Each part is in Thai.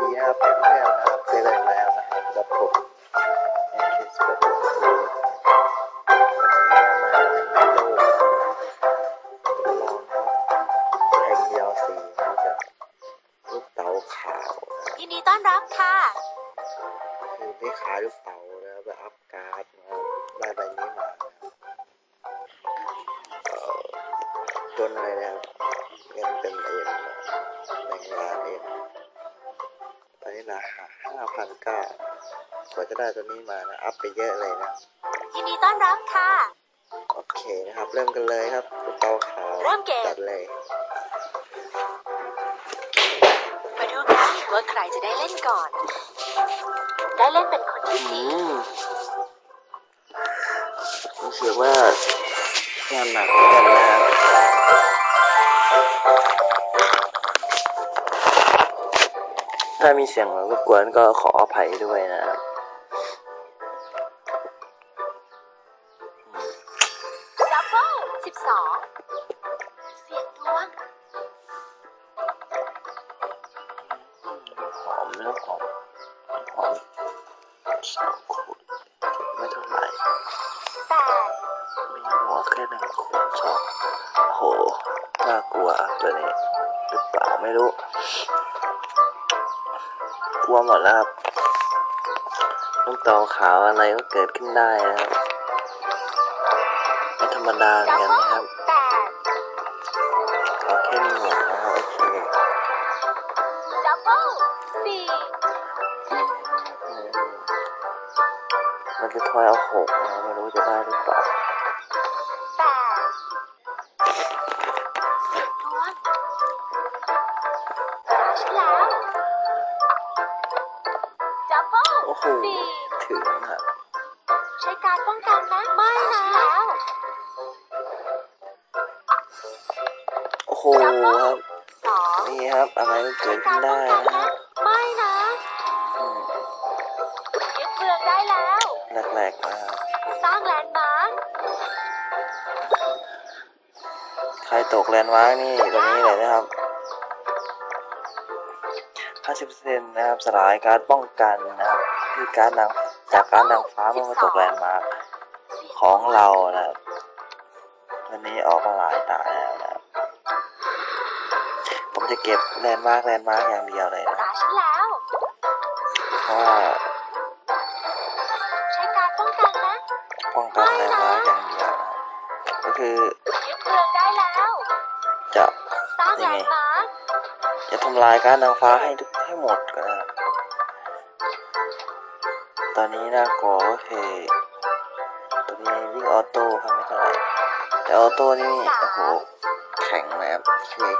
ดีครับเพื่อนๆนะครับเจอกันแล้วนะครับกับผม ได้ตัวนี้มานะ อัพไปเยอะเลยนะ ยินดีต้อนรับค่ะ โอเคนะครับ เริ่มกันเลยครับลูกเต๋าขาวเริ่มเกม จัดเลย มาดูกันว่าใครจะได้เล่นก่อน ได้เล่นเป็นคนที่อืสี่มรู้สึกว่างานหนักเหมือนกันนะครับถ้ามีเสียงรบกวนก็ขออภัยด้วยนะครับดับ เบิลสิบสองเสียงดวง หอมแล้วหอมหอมสองขวดไม่เท่าไหร่แปดมีหัวแค่หนึ่งขวดสองโหน่ากลัวตัวนี้หรือเปล่าไม่รู้ กลัวหมดแล้วครับลูกเต๋าขาวอะไรก็เกิดขึ้นได้นะครับ ม่ธรรมดาเห็นกันนะครับขอแค่มีหัวนะครับโอเคสี่มันจะทอยเอาหกนะไม่รู้จะได้หรือเปล่า เกิใช้ดขึ้กานรป้ได้องกันนะนะไม่นะอืมยึดเมืองได้แล้วแรกๆนะครับสร้างแลนด์มาร์คใครตกแลนด์มาร์กนี่ตัวนี้เลยนะครับ50%นะครับสลายการดป้องกันนะครับคือการนางจากการนางฟ้าเมื่อมาตกแลนด์มาร์กของเรานะครับวันนี้ออกมาหลายตาแล้วนะครับผม จะเก็บแลนด์มาร์กแลนด์มาร์กอย่างเดียวเลยนะตาฉันแล้ว เพราะว่าใช้การป้องกันนะป้องกันแลนด์มาร์กอย่างเดียวนะก็คือยึดเมืองได้แล้วจะสร้างแลนด์มาร์คจะทำลายการดนางฟ้าให้ทุกให้หมดก็นะตอนนี้น่ากลัวก็คือตัวนี้วิ่งออโต้ครับไม่เท่าไหร่แต่ออโต้นี่โอ้โหแข็งนะครับเคย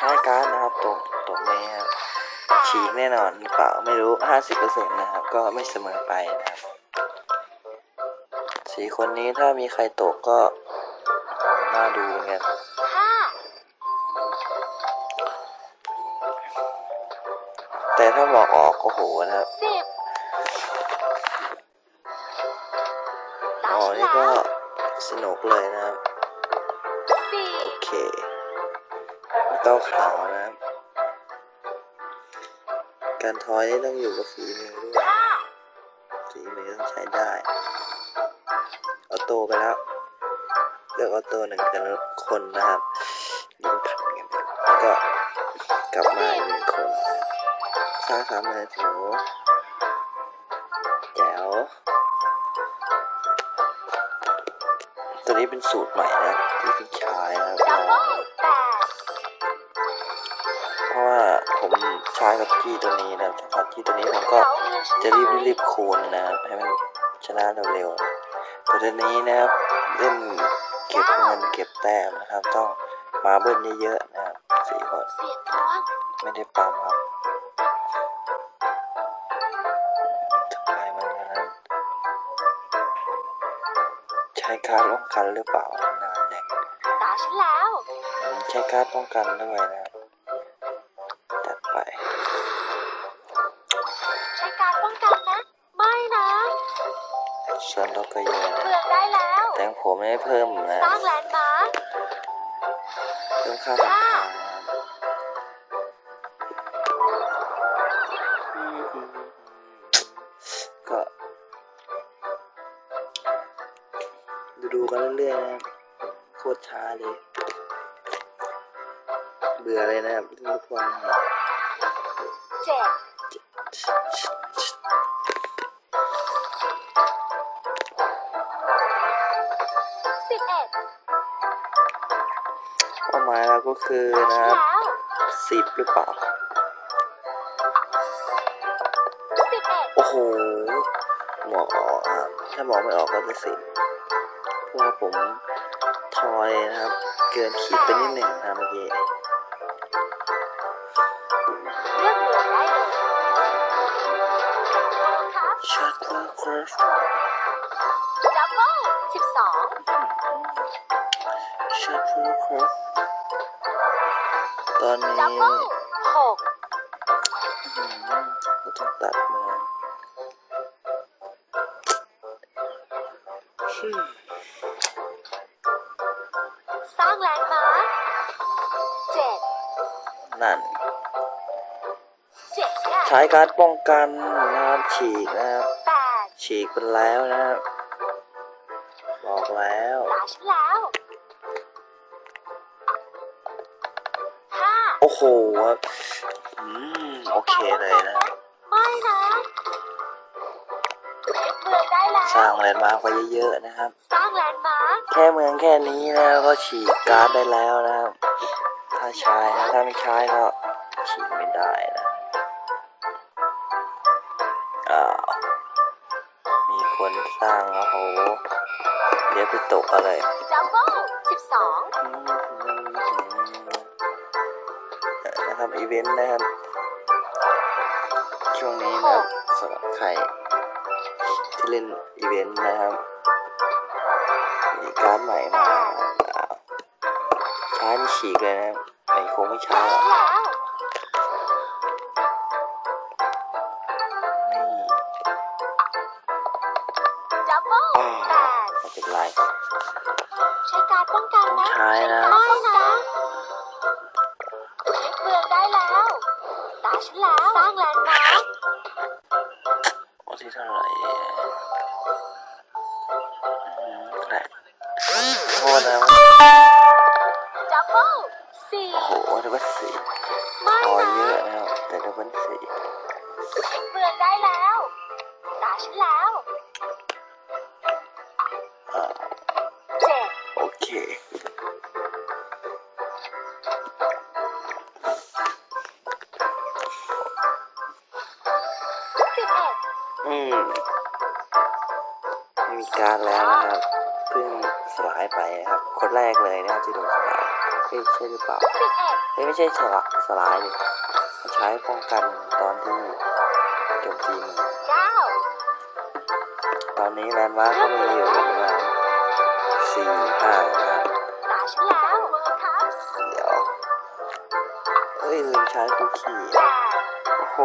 ไงก็ต้องใช้การดนะครับตรงตรงนี้ครับฉีกแน่นอนหรือเปล่าไม่รู้ห้าสิบเปอร์เซ็นต์นะครับ ก็ไม่เสมอไปนะครับสี่คนนี้ถ้ามีใครตกก็น่าดูเหมือนกันห้าแต่ถ้าหลอกออกโอ้โหนะครับสิบตาอ๋อฉันนี่แล้ก็วสนุกเลยนะครับสี่โอเค เต้าขาวนะครับ การทอยนี่ต้องอยู่กับฝีมือด้วยฝีมือต้องใช้ได้ออโต้ไปแล้ว เลือกออโต้หนึ่งกันคนนะครับลิ้นพันกันแล้วก็กลับมาอีกหนึ่งคนสร้างสามมือถือแจ๋วตัวนี้เป็นสูตรใหม่นะที่เป็นชายนะครับ ใช้กับกี้ตัวนี้นะครับถ้าขัดกี้ตัวนี้ผมก็เขาเมืองฉันจะรีบรีบคูณนะครับให้มันชนะเร็วๆนะแต่ตัวนี้นะครับเล่นเก็บเงินเก็บแต้มนะครับ ต้องมาเบิ้ลเยอะๆนะครับสี่คนเสียงดวงไม่ได้ปั๊มครับทำไมมันอย่างนั้นใช้การดป้องกันหรือเปล่านานแน่ตาฉันแล้วใช้การดป้องกันด้วยนะครับ ส่วนเราก็เยอะเมืนะองได้แล้วแต่ของผมไม่ได้เพิ่มนะสร้างแลนด์มาร์คเพิ่มค่าสัมภาระก็ ดูดูๆกันเรื่อยๆนะครับโคตรช้าเลย เบื่อเลยนะครับทุกวันนะครับเจ็ด มายเราก็คือตานะฉัคนรับแล้วสิบหรือเปล่าสิบเอ็ดโอ้โห หมอกออกครับ ถ้าหมอกไม่ออกก็จะสิบเพราะว่าผมทอยนะครับ เกินขีดไปนิดหนึ่งนะครับเมื่อกี้เลือกเมืองได้เลยครับชัตเตอร์ครอสดับเบิลสิบสองชัตเตอร์ครอสต อนนี้ดับเบิลหกอืมเราต้องตัดเมืองอืมสร้างแลนด์มาร์คเจ็ดนั่นเจ็ดเนี่ยใช้การดป้องกันนะครับฉีกนะครับแปดฉีกไปแล้วนะครับบอกแล้ว ตาฉันแล้วห้าโอ้โหครับ อืม โอเคเลยนะ ไม่นะยึดเมืองได้แล้วสร้างแลนด์มาร์คไว้เยอะๆนะครับ สร้างแลนด์มาร์คแค่เมืองแค่นี้นะก็ฉีกการ์ดได้แล้วนะครับ ถ้าใช้นะถ้าไม่ใช้ก็ฉีกไม่ได้นะอ้าวมีคนสร้างแล้วโหเดี๋ยวไปตกอะไร นะครับอีเวนต์นะครับ ช่วงนี้นะครับสำหรับใครที่เล่นอีเวนต์นะครับ มีการ์ดใหม่มาอ้าวใช้นี่ฉีกเลยนะครับไม่คงไม่ใช้ตาหรฉัอกนแล้วนี่ดับเบิลอ้าวแปดไม่เป็นไรใช้การป้องกันนะใช้นะ ตาฉันแล้วสร้างแลนด์มาร์ควันที่เท่าไหร่อืมแหละโทษนะดับเบิลสี่โอ้โหดับเบิลสี่ไม่อนะเยอะนะครับแต่ดับเบิลสี่เบื่อได้แล้วตาฉันแล้วายไปนะครับ คนแรกเลยนะครับที่โดนสลายเฮ้ยใช่หรือเปล่าสิบเอ็ดเฮ้ยไม่ใช่สลายสลายดิเขาใช้ป้องกันตอนที่โจมตีมือเก้าตอนนี้แลนด์มาร์คเขามีอยู่ประมาณสี่ห้านะครับตาฉันแล้วเวิร์คัพเดี๋ยวเอ้ยลืมใช้คุกกี้แปดโอ้โห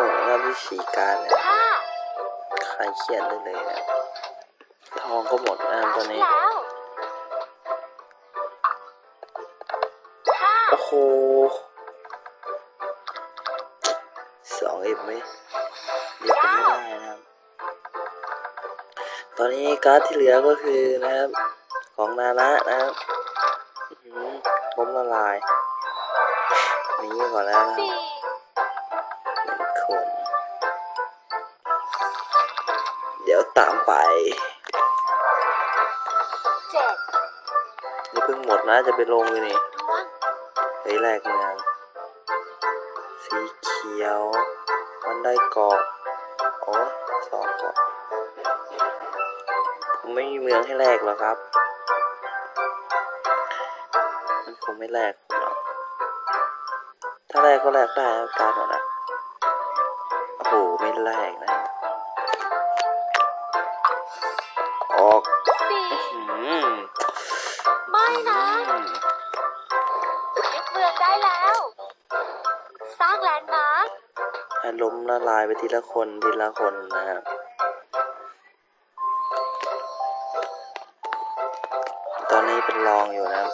สนุกนะที่ฉีการเนี่ยห้าใครเครียดได้เลยนะทองก็หมดนะตาตอนฉันนี้ โอ้โหสองเอ็มไหมเรียกกันไม่ได้นะครับ ตอนนี้การ์ดที่เหลือก็คือนะครับ ของนานะนะครับหือล้มละลาย นีไปก่อนแล้วนะครับี๋ยวตามไปเจ็ดนี่เพิ่งหมดนะจะไปลงเลยนี่ดวงเฮ้แรกเมืองสีเขียว มันได้เกาะโอ้สองเกาะผมไม่มีเมืองให้แลกหรอกครับมันคงไม่แลกผมหรอกถ้าแลกก็แลกได้การ์ดหมดนะโอ้โหไม่แลกนะ สี่อื้อหือไม่นะอืมยึดเมืองได้แล้ว สร้างแลนด์มาร์คให้ล้มละลายไปทีละคนทีละคนนะครับตอนนี้เป็นรองอยู่นะครับ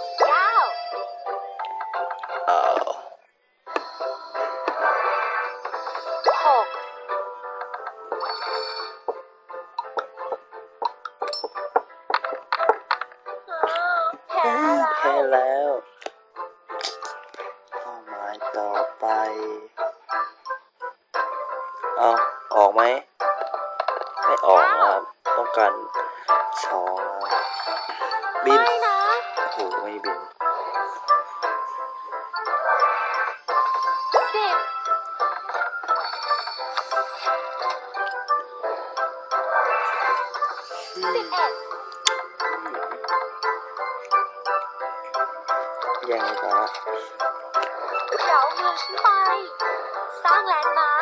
ไป เอาออกไหม ไม่ออกนะครับ ต้องการ สร้า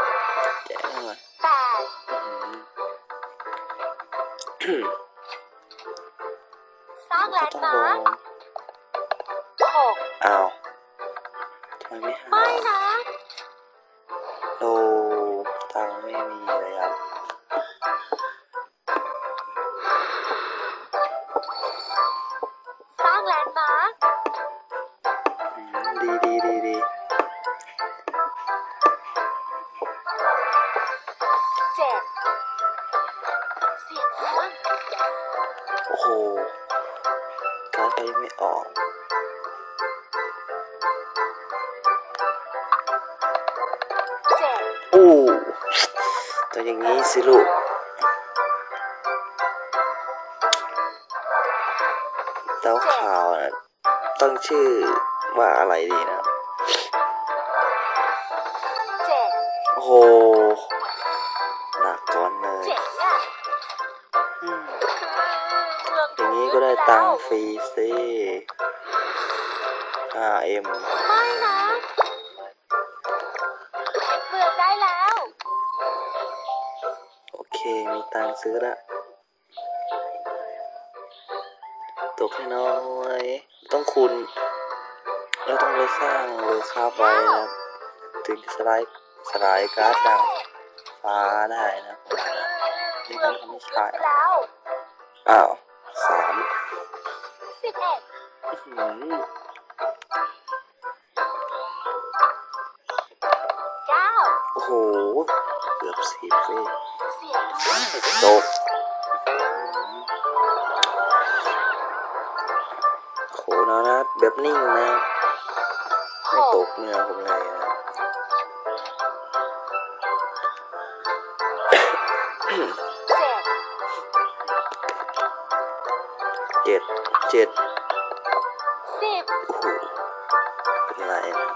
7M ครับแจ้งหน่อ โอ้โหการ์ดก็ยังไม่ออกเจ็ดอู้ตัวอย่างนี้สิลูกเต้าขาวนะต้องชื่อว่าอะไรดีนะเจ็ดโอ้โหห 5M ไม่นะยึดเมืองได้แล้ว โอเค มีตังค์ซื้อละ ตกให้น้อย ต้องคูณเราต้องไปสร้างเวอร์คาไว้นะครับถึงจะสไลด์สลายการ์ดดังฟ้าได้นะนี่เมืต้อองงถูกทำให้ยึใช่ดแล้วอ้าวสามสิบเอ็ด โอ้โห เกือบสิบเลยเสียด้วยตกโหนะนะแบบนิ่งนะ ไม่ตกเนื้อผมเลยนะเจ็ดเจ็ดเจ็ดสิบโอ้โหเป็นไรนะ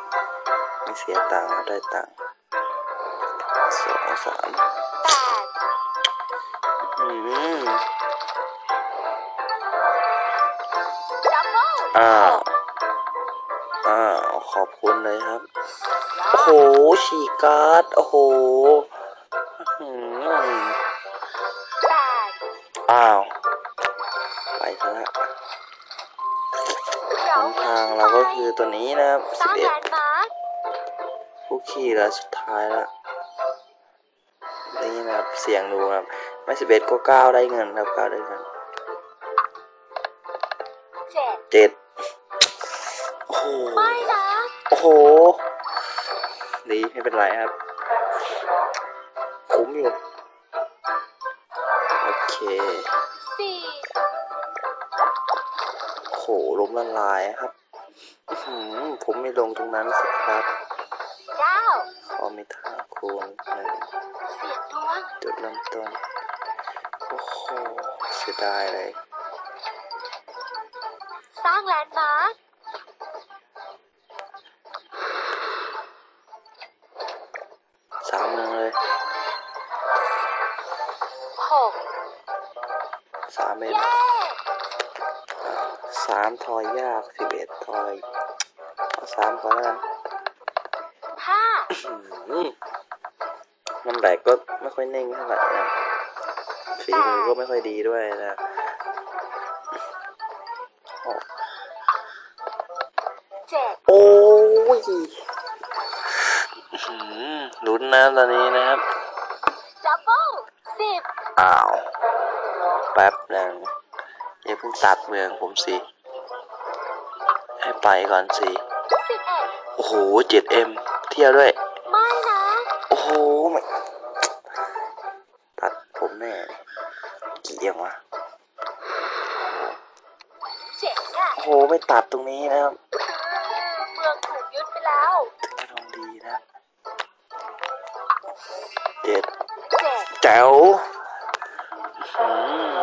ไม่เสียตังค์ได้ตังค์ สองสามแปดอืมดับเบิ้ลอ้าวอ้าวขอบคุณเลยครับ โอ้โหฉีกการ์ด โอ้โหอื้อหือแปดอ้าว ไปซะละเราหนทางเราก็คือตัวนี้นะครับสสิบร้างเอ็แลดนด์มาร์ค ผู้ขี่แล้วสุดท้ายละนี่นะครับ เสียงดูนะครับไม่สิบเอ็ดก็เก้าได้เงินครับเก้าได้เงินเจ็ดเจ็ดโอ้โหไม่นะโอ้โหดีไม่เป็นไรครับ คุ้มอยู่เคสี่โหล้มละลายครับอื้อหือผมไม่ลงตรงนั้นสิครับเก้าขอมีท่าคูณหนึ่ง เสียงดวงจุดเริ่มต้นโอ้โหเสียดายเลย สร้างแลนด์มาร์คสามหนึ่งเลยหกสามเอ็มเย้สามทอยยากสิบเอ็ดทอยเอาสามก่อนแล้วกันห้าอื มมันแบกก็ไม่ค่อยนิ่งเท่าไหร่นะฝีมือก็ไม่ค่อยดีด้วยนะโอ้เจ็ดโอ้ยอื้อหือลุ้นนะตอนนี้นะครับดับเบิลสิบอ้าว แป๊บหนึ่งอย่าเพิ่งตัดเมืองผมสิ ให้ไปก่อนสิสิบเอ็ดโอ้โหเจ็ดเอ็มเที่ยวด้วย กี่เอ็มวะเจ็ดอะโอ้โหไม่ตัดตรงนี้นะครับเมืองถูกยึดไปแล้วถึงจะลองดีนะเจ็ดเจ็ดแจ๋วอืม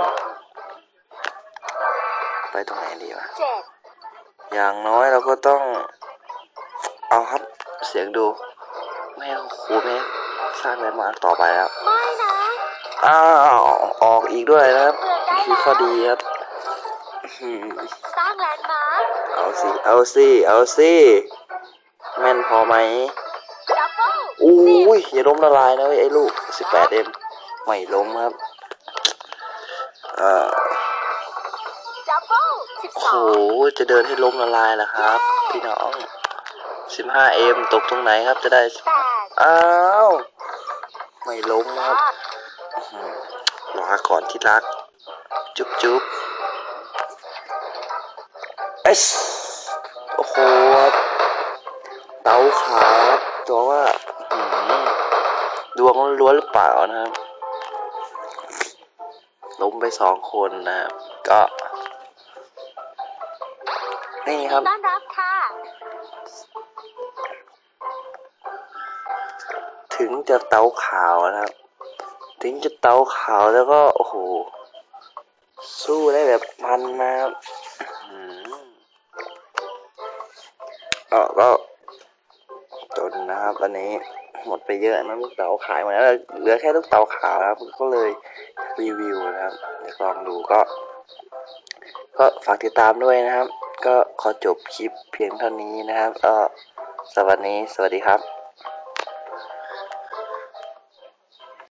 ไปตรงไหนดีวะเจ็ดอย่างน้อยเราก็ต้อง เอาครับเสียงดู ไม่ให้ครูไม่ให้สร้างแลนด์มาร์คต่อไปแล้ว ไม่นะ อ้าวออกอีกด้วยนะครับเมืองได้คือแล้ข้อวดีครับอืมสร้างแลนด์มาร์คเอาสิเอาสิเอาสิแม่นพอไหมดับเบิลอู้สิบยอย่าล้มละลายนะเว้ยไอ้ลูก 18M ไม่ล้มครับเอ่อดับเบิลสิบโอ้สโหองจะเดินให้ล้มละลายเหรอครับ พี่น้อง 15M ตกตรงไหนครับจะได้แปดอ้าว ไม่ล้มครับ ห้าอื้อหือลาก่อนที่รัก จุ๊บจุ๊บเอสโอ้โหครับเตาขาวครับตัวว่าอื้อหือดวงล้วนๆหรือเปล่านะครับล้มไปสองคนนะครับก็ นี่ครับต้อนรับค่ะถึงจะเตาขาวนะครับ ถึงจะเตาขาวแล้วก็ โอ้โห สู้ได้แบบมันนะครับอื้ออก็ก็จนนะครับวันนี้หมดไปเยอะนะลูกเต๋าขายหมาแล้วเหลือแค่ลูกเต๋าขาวนะครับก็เลยรีวิวนะครับเดี๋ยวลองดูก็ ก็ฝากติดตามด้วยนะครับ ก็ขอจบคลิปเพียงเท่านี้นะครับ ก็สวัสดีสวัสดีครับ